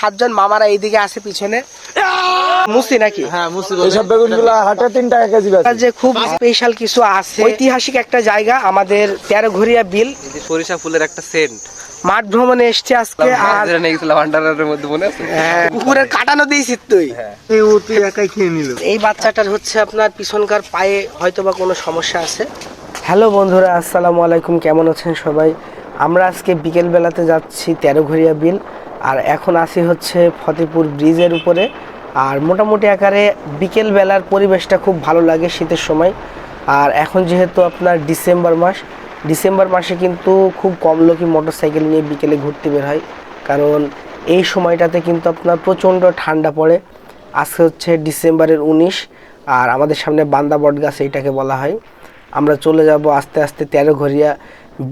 সাতজন মামারা এইদিকে আছে পিছনে। মুসি নাকি? হ্যাঁ মুসি এইসব বেগুন হাটে তিন টাকা কেজি বেচে। যে খুব স্পেশাল কিছু আছে। ঐতিহাসিক একটা জায়গা আমাদের তেরো ঘড়িয়া বিল সরিষা ফুলের একটা সেন্ট। মাঠ ভ্রমণে এসছে আজকে আর মধ্যে মনে আছে? হ্যাঁ, কাটানো দিয়েছিস তুই। এই তুই একাই খেয়ে নিল। এই বাচ্চাটার হচ্ছে আপনার পিছনকার পায়ে হয়তো বা কোনো সমস্যা আছে। হ্যালো বন্ধুরা আসসালামু আলাইকুম। কেমন আছেন সবাই? আমরা আজকে বিকেল বেলাতে যাচ্ছি তেরো ঘড়িয়া বিল। আর এখন আসি হচ্ছে ফতেপুর ব্রিজের উপরে। আর মোটামুটি আকারে বিকেল বেলার পরিবেশটা খুব ভালো লাগে শীতের সময়। আর এখন যেহেতু আপনার ডিসেম্বর মাস, ডিসেম্বর মাসে কিন্তু খুব কম লোকই মোটর সাইকেল নিয়ে বিকেলে ঘুরতে বের হয়। কারণ এই সময়টাতে কিন্তু আপনার প্রচণ্ড ঠান্ডা পড়ে। আজকে হচ্ছে ডিসেম্বরের উনিশ, আর আমাদের সামনে বান্দা বট গাছ এইটাকে বলা হয়। আমরা চলে যাব আস্তে আস্তে তেরো ঘরিয়া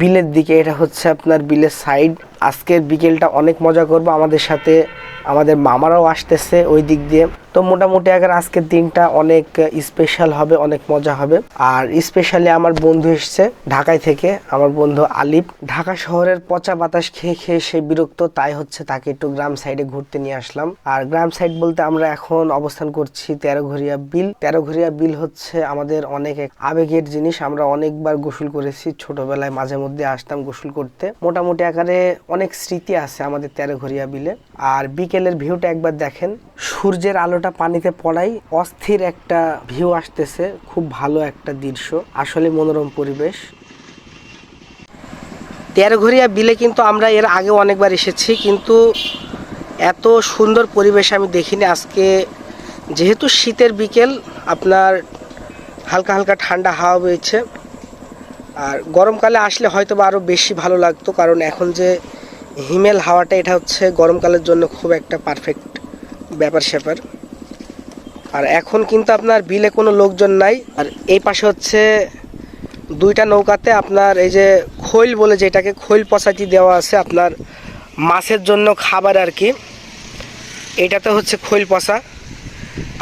বিলের দিকে, এটা হচ্ছে আপনার বিলের সাইড আজকের বিকেলটা অনেক মজা করব। আমাদের সাথে আমাদের মামারাও আসতেছে ওই দিক দিয়ে। তো মোটামুটি আগে আজকের দিনটা অনেক স্পেশাল হবে, অনেক মজা হবে। আর স্পেশালি আমার বন্ধু এসছে ঢাকায় থেকে, আমার বন্ধু আলিফ। ঢাকা শহরের পচা বাতাস খেয়ে খেয়ে সে বিরক্ত, তাই হচ্ছে তাকে একটু গ্রাম সাইডে ঘুরতে নিয়ে আসলাম। আর গ্রাম সাইড বলতে আমরা এখন অবস্থান করছি তেরো ঘরিয়া বিল। তেরো ঘরিয়া বিল হচ্ছে আমাদের অনেক আবেগের জিনিস, আমরা অনেকবার গোসল করেছি, ছোটবেলায় মাঝে মধ্যে আসতাম গোসল করতে। মোটামুটি আকারে অনেক স্মৃতি আছে আমাদের তেরো ঘরিয়া বিলে। আর বিকেলের ভিউটা একবার দেখেন, সূর্যের আলোটা পানিতে পড়াই, অস্থির একটা ভিউ আসতেছে, খুব ভালো একটা দৃশ্য আসলে মনোরম পরিবেশ। তেরঘরিয়া বিলে কিন্তু আমরা এর আগে অনেকবার এসেছি, কিন্তু এত সুন্দর পরিবেশ আমি দেখিনি আজকে। যেহেতু শীতের বিকেল, আপনার হালকা হালকা ঠান্ডা হাওয়া বইছে, আর গরমকালে আসলে হয়তো বা আরও বেশি ভালো লাগতো, কারণ এখন যে হিমেল হাওয়াটা, এটা হচ্ছে গরমকালের জন্য খুব একটা পারফেক্ট ব্যাপার স্যাপার আর এখন কিন্তু আপনার বিলে কোনো লোকজন নাই। আর এই পাশে হচ্ছে দুইটা নৌকাতে আপনার এই যে খৈল বলে যেটাকে খৈল পচাতি দেওয়া আছে আপনার মাছের জন্য খাবার আর কি। এটাতে হচ্ছে খৈল পচা।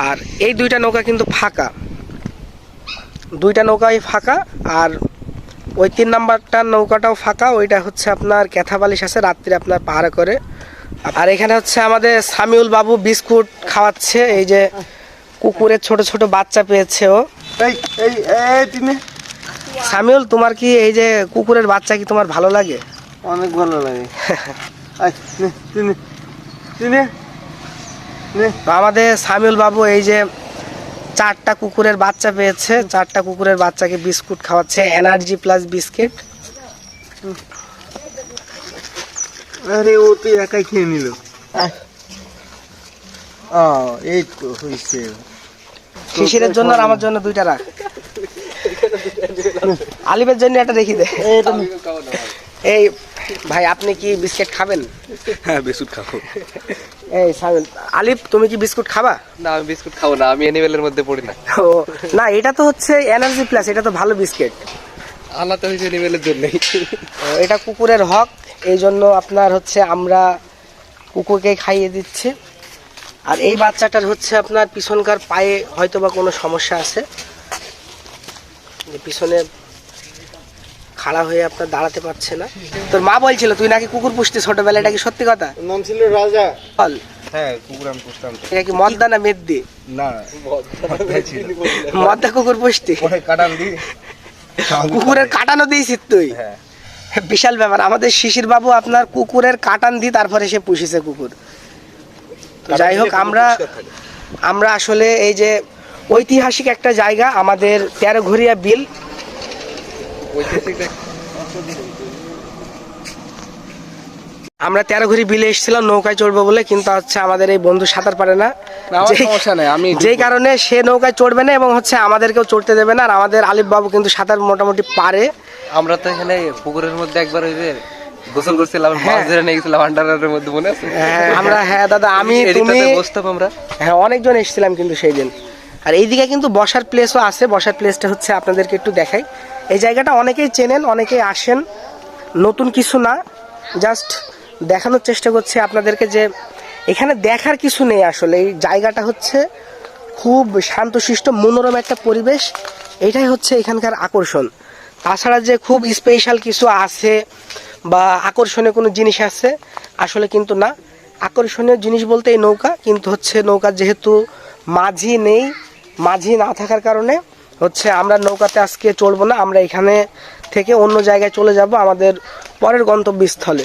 আর এই দুইটা নৌকা কিন্তু ফাঁকা। দুইটা নৌকাই ফাঁকা আর ওই তিন নাম্বারটার নৌকাটাও ফাঁকা। ওইটা হচ্ছে আপনার ক্যাথা বালিশ আছে, রাত্রে আপনার পাহারা করে। আর এখানে হচ্ছে আমাদের সামিউল বাবু বিস্কুট খাওয়াচ্ছে। এই যে কুকুরের ছোট ছোট বাচ্চা পেয়েছে ও। এই এই এই তিনি। সামিউল তোমার কি এই যে কুকুরের বাচ্চা কি তোমার ভালো লাগে? অনেক ভালো লাগে। আমাদের সামিউল বাবু এই যে চারটা কুকুরের বাচ্চা পেয়েছে চারটা কুকুরের বাচ্চাকে বিস্কুট খাওয়াচ্ছে এনার্জি প্লাস বিস্কিট। আরে ও তুই একাই খেয়ে নিল। ও এই তো হয়েছে শিশিরের জন্য আর আমার জন্য দুইটা রাখ। আলিফের জন্য একটা রেখে দে। এই ভাই আপনি কি বিস্কিট খাবেন? হ্যাঁ বিস্কুট খাব। এই সামিল আলিফ তুমি কি বিস্কুট খাবা? না আমি বিস্কুট খাব না আমি অ্যানিমেলের মধ্যে পড়ি না। ও না এটা তো হচ্ছে এনার্জি প্লাস এটা তো ভালো বিস্কিট। আলাদা হয়েছে অ্যানিমেলের জন্যই। এটা কুকুরের হক এই জন্য আপনার হচ্ছে আমরা কুকুরকে খাইয়ে দিচ্ছি। আর এই বাচ্চাটার হচ্ছে আপনার পিছনকার পায়ে হয়তো বা কোনো সমস্যা আছে। যে পিছনে খাড়া হয়ে আপনার দাঁড়াতে পারছে না। তোর মা বলছিল তুই নাকি কুকুর পুষতি ছোটবেলায়? এটা কি সত্যি কথা? নাম ছিল রাজা। বল। হ্যাঁ কুকুর আমি পুষতাম এটা কি মদ্দা না মেদ্দি? না মদ্দা কুকুর পুষতি? কাটান দি। কুকুরের কাটানো দিয়েছিস তুই? হ্যাঁ। বিশাল ব্যাপার। আমাদের শিশির বাবু আপনার কুকুরের কাটান দিয়ে তারপরে সে পুষিছে কুকুর। যাই হোক আমরা আমরা আসলে এই যে ঐতিহাসিক একটা জায়গা আমাদের তেরো ঘরিয়া বিল আমরা তেরো ঘড়ি বিলে এসেছিলাম নৌকায় চড়বো বলে কিন্তু হচ্ছে আমাদের এই বন্ধু সাঁতার পারে না। সমস্যা নেই, আমি যেই কারণে সে নৌকায় চড়বে না এবং হচ্ছে আমাদেরকেও চড়তে দেবে না আর আমাদের আলিফ বাবু কিন্তু সাঁতার মোটামুটি পারে। আমরা তো এখানে পুকুরের মধ্যে একবার ওই যে গোসল করছিলাম মাছ হ্যাঁ। ধরে নিয়ে গেছিলাম আন্ডারের মধ্যে মনে আছে? হ্যাঁ, আমরা হ্যাঁ দাদা আমি তুমি বসতাম আমরা। হ্যাঁ অনেকজন এসেছিলাম কিন্তু সেই দিন আর এইদিকে কিন্তু বসার প্লেসও আছে বসার প্লেসটা হচ্ছে আপনাদেরকে একটু দেখাই। এই জায়গাটা অনেকেই চেনেন অনেকেই আসেন। নতুন কিছু না জাস্ট দেখানোর চেষ্টা করছি আপনাদেরকে যে এখানে দেখার কিছু নেই আসলে। এই জায়গাটা হচ্ছে খুব শান্তশিষ্ট মনোরম একটা পরিবেশ। এটাই হচ্ছে এখানকার আকর্ষণ। তাছাড়া যে খুব স্পেশাল কিছু আছে বা আকর্ষণীয় কোনো জিনিস আছে? আসলে কিন্তু না। আকর্ষণীয় জিনিস বলতে এই নৌকা, কিন্তু হচ্ছে নৌকা যেহেতু মাঝি নেই, মাঝি না থাকার কারণে হচ্ছে আমরা নৌকাতে আজকে চড়বো না, আমরা এখানে থেকে অন্য জায়গায় চলে যাব আমাদের পরের গন্তব্যস্থলে।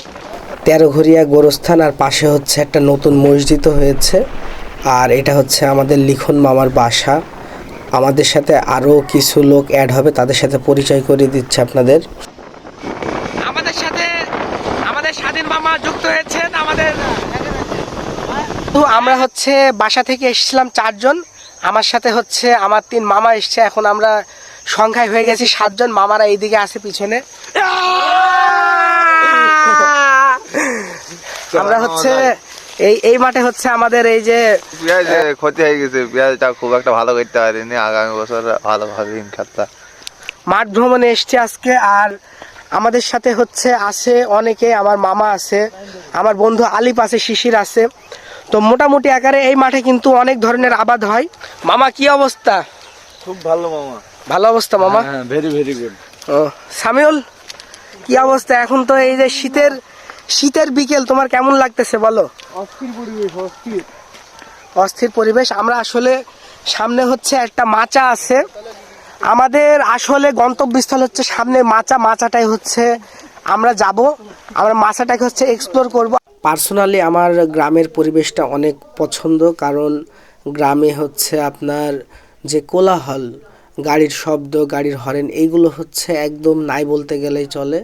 তেরো ঘড়িয়া গোরস্থান, আর পাশে হচ্ছে একটা নতুন মসজিদ হয়েছে, আর এটা হচ্ছে আমাদের লিখন মামার বাসা। আমাদের সাথে আরও কিছু লোক অ্যাড হবে, তাদের সাথে পরিচয় করিয়ে দিচ্ছে আপনাদের আমাদের সাথে আমাদের স্বাধীন মামা যুক্ত হয়েছেন আমাদের তো আমরা হচ্ছে বাসা থেকে এসেছিলাম চারজন। আমার সাথে হচ্ছে আমার তিন মামা এসছে। এখন আমরা সংখ্যায় হয়ে গেছি সাতজন। মামারা এইদিকে আছে পিছনে। আমরা হচ্ছে এই এই মাঠে হচ্ছে আমাদের এই যে পেঁয়াজ ক্ষতি হয়ে গেছে। পেঁয়াজটা খুব একটা ভালো করতে পারিনি। আগামী বছর ভালো হবে ইনশাল্লাহ মাঠ ভ্রমণে এসছে আজকে। আর আমাদের সাথে হচ্ছে আছে অনেকে আমার মামা আছে আমার বন্ধু আলিপ আছে শিশির আছে। তো মোটামুটি আকারে এই মাঠে কিন্তু অনেক ধরনের আবাদ হয়। মামা কি অবস্থা? খুব ভালো মামা। ভালো অবস্থা মামা? হ্যাঁ ভেরি ভেরি গুড ও সামিউল কি অবস্থা? এখন তো এই যে শীতের শীতের বিকেল তোমার কেমন লাগতেছে বলো? অস্থির পরিবেশ অস্থির। অস্থির পরিবেশ। আমরা আসলে সামনে হচ্ছে একটা মাচা আছে। আমাদের আসলে গন্তব্যস্থল হচ্ছে সামনে মাচা, মাচাটাই হচ্ছে আমরা যাব। আমরা মাচাটাকে হচ্ছে এক্সপ্লোর করব। পার্সোনালি আমার গ্রামের পরিবেশটা অনেক পছন্দ, কারণ গ্রামে হচ্ছে আপনার যে কোলাহল, গাড়ির শব্দ, গাড়ির হরেন এইগুলো হচ্ছে একদম নাই বলতে গেলেই চলে।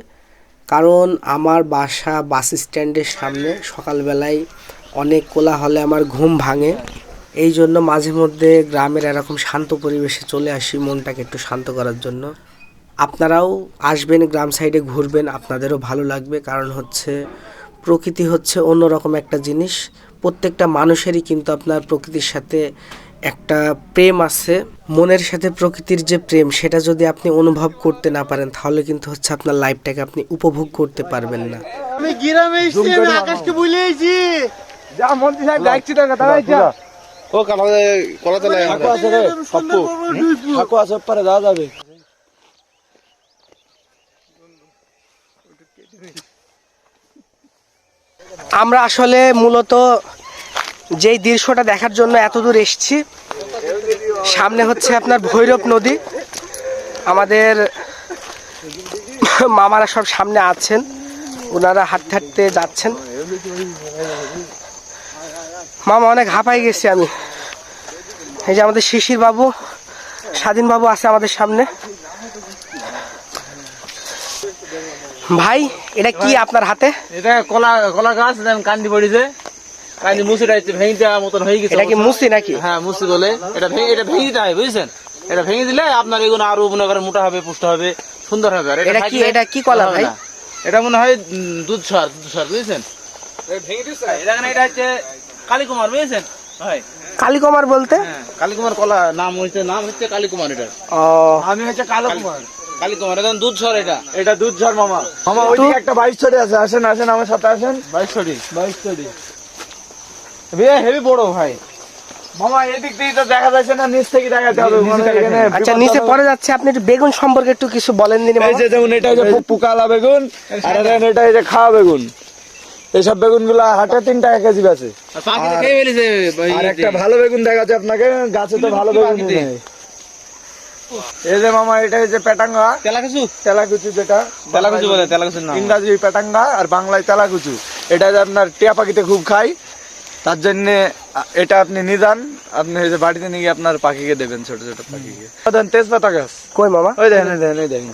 কারণ আমার বাসা বাস স্ট্যান্ডের সামনে, সকালবেলায় অনেক কোলাহলে আমার ঘুম ভাঙে। এই জন্য মাঝে মধ্যে গ্রামের এরকম শান্ত পরিবেশে চলে আসি মনটাকে একটু শান্ত করার জন্য। আপনারাও আসবেন গ্রাম সাইডে ঘুরবেন আপনাদেরও ভালো লাগবে। কারণ হচ্ছে প্রকৃতি হচ্ছে অন্যরকম একটা জিনিস। প্রত্যেকটা মানুষেরই কিন্তু আপনার প্রকৃতির সাথে একটা প্রেম আছে। মনের সাথে প্রকৃতির যে প্রেম সেটা যদি আপনি অনুভব করতে না পারেন তাহলে কিন্তু হচ্ছে আপনার লাইফটাকে আপনি উপভোগ করতে পারবেন না। আমি গ্রামে এসেছি আমি আকাশকে ভুলে যা মন্ত্রী সাহেব ডাকছি তোকে তাই যা। ও লাগে ঠাকু আছে রে সপ্পু। আছে পরে যাওয়া যাবে। আমরা আসলে মূলত যেই দৃশ্যটা দেখার জন্য এত দূর এসেছি সামনে হচ্ছে আপনার ভৈরব নদী। আমাদের মামারা সব সামনে আছেন ওনারা হাঁটতে হাঁটতে যাচ্ছেন। মামা অনেক হাঁপাই গেছি আমি। এই যে আমাদের শিশির বাবু স্বাধীন বাবু আছে আমাদের সামনে। ভাই এটা কি আপনার হাতে? এটা কলা কলা গাছ কান্দি পড়িছে। কান্দি মুসিটা ভেঙে দেওয়ার মতন হয়ে গেছে এটা কি মুসি নাকি? হ্যাঁ মুসি বলে। এটা ভেঙে এটা ভেঙে দিতে হয় বুঝছেন? এটা ভেঙে দিলে আপনার এগুলো আরও মনে করেন মোটা হবে পুষ্ট হবে সুন্দর হবে। আর এটা কি- এটা কি কলা ভাই? এটা মনে হয় দুধ সার দুধ সার বুঝছেন? ভেঙে দিচ্ছে এটা এটা হচ্ছে কালীকুমার বুঝছেন? ভাই। কালীকুমার বলতে? হ্যাঁ কালীকুমার কলা নাম হচ্ছে নাম হচ্ছে কালীকুমার এটা ও। আমি হচ্ছে কালো কুমার কালীকুমার এটা দুধ সর এটা। এটা দুধ ঝড় মামা। মামা ওইদিকে একটা বাইশ ছড়ি আছে আসেন আসেন আমার সাথে আসেন। বাইশ ছড়ি। বাইশ ছড়ি। হেভি বড় ভাই। মামা এদিক দিয়ে তো দেখা যাচ্ছে না নিচ থেকে দেখাতে হবে। মানে আচ্ছা নিচে পরে যাচ্ছে আপনি একটু বেগুন সম্পর্কে একটু কিছু বলেন দিন এই যে যেমন এটা যে পুকালা বেগুন আর এটা এটা এই যে খাওয়া বেগুন। এইসব বেগুনগুলা হাটে তিন টাকা কেজি আছে আর একটা ভালো বেগুন দেখাচ্ছে আপনাকে গাছে তো ভালো বেগুন নেই। এই যে মামা এটা যে পেটাঙ্গা। তেলাকুচু? তেলাকুচু যেটা। তেলাকুচু বলে তেলাকুচুর নাম। ইংরাজি পেটাঙ্গা আর বাংলায় তেলাকুচু। এটা যে আপনার টিয়া পাখিতে খুব খাই তার জন্য এটা আপনি নিদান আপনি এই যে বাড়িতে নিয়ে আপনার পাখিকে দেবেন ছোট ছোট পাখিকে। দেন তেজপাতা গাছ। কই মামা? ওই দেখেন দেখেন এই দেখেন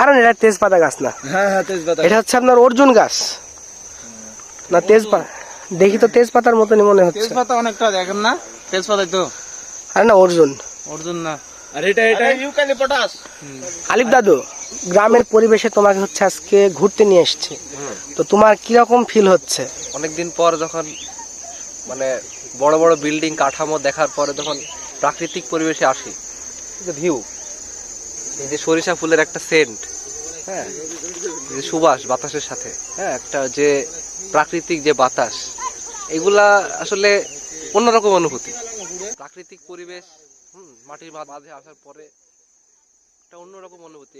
আর এটা তেজপাতা গাছ না। হ্যাঁ হ্যাঁ তেজপাতা এটা হচ্ছে আপনার অর্জুন গাছ। না তেজপাতা দেখি তো তেজপাতার মতনই মনে হচ্ছে। তেজপাতা অনেকটা দেখেন না? তেজপাতা তো। আরে না অর্জুন। অর্জুন না। আর এটা এটা? ইউক্যালিপটাস আলিফ দাদু গ্রামের পরিবেশে তোমাকে হচ্ছে আজকে ঘুরতে নিয়ে এসছে। তো তোমার কীরকম ফিল হচ্ছে? অনেকদিন পর যখন মানে বড় বড় বিল্ডিং কাঠামো দেখার পরে যখন প্রাকৃতিক পরিবেশে আসি ভিউ এই যে সরিষা ফুলের একটা সেন্ট হ্যাঁ? এই যে সুবাস বাতাসের সাথে হ্যাঁ? একটা যে প্রাকৃতিক যে বাতাস এগুলা আসলে অন্যরকম অনুভূতি। প্রাকৃতিক পরিবেশ হুম মাটির মাঝে আসার পরে একটা অন্যরকম অনুভূতি।